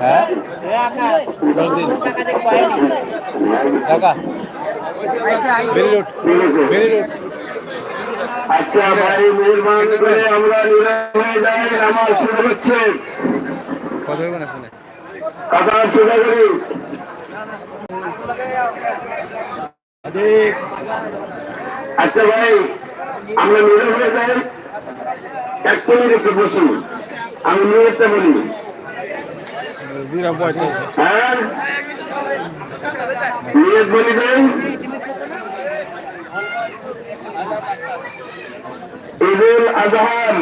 হ্যাঁ দশ দিন আচ্ছা ভাই মেহরবান করে আমরা নীরব যাই নামাজ শুরু হচ্ছে কত হবে না ফোনে কথা শুরু করি আচ্ছা ভাই আমরা নীরব হয়ে যাই। এক মিনিট একটু বসুন আমি নিয়তটা বলি। হ্যাঁ? বলি ঈদুল আজহার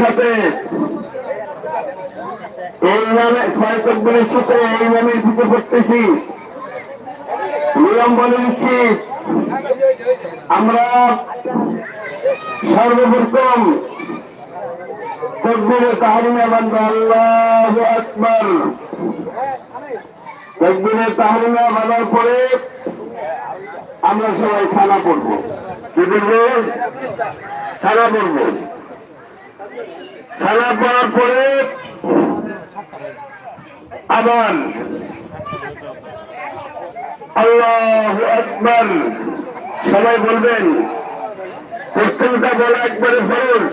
সাথে, এই নামে ছয় সাথে এই নামে পিছু করতেছি। নিয়ম বলে দিচ্ছি আমরা সর্বপ্রথম তকবীরে তাহরিমা বান্ধব আল্লাহু আকবার। তকবীরে তাহরিমা বাঁধার পরে আমরা সবাই সানা পড়ব। কি করব সানা পড়ব। সানা পড়ার পরে আবার আল্লাহু আকবার। সবাই বলবেন, প্রত্যেকটা বলা একবারে ফরজ।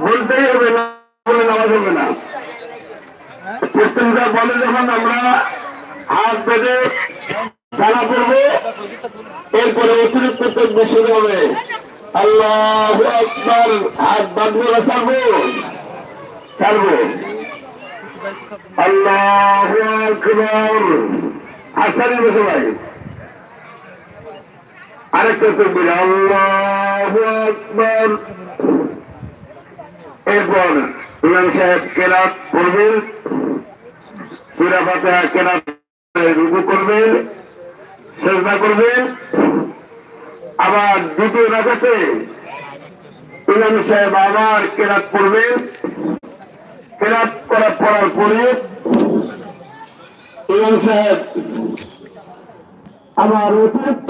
বলতেই হবে, না বলে নামাজ হবে না। প্রত্যেকটা বলে যখন আমরা হাত বেঁধে জানা পড়ব এরপরে অতিরিক্ত তথ্য শুরু হবে। আল্লাহ আকবার, হাত বাঁধবো না, ছাড়বো? ছাড়বো। আল্লাহ আকবার। হাসানি বসে আকবার। এরপর সাহেব করবেন আবার দ্বিতীয় রাখাতে ইমাম সাহেব আবার কেরাত পড়বেন কেরাত করা পড়ার পরে ইমাম সাহেব আমার অতিরিক্ত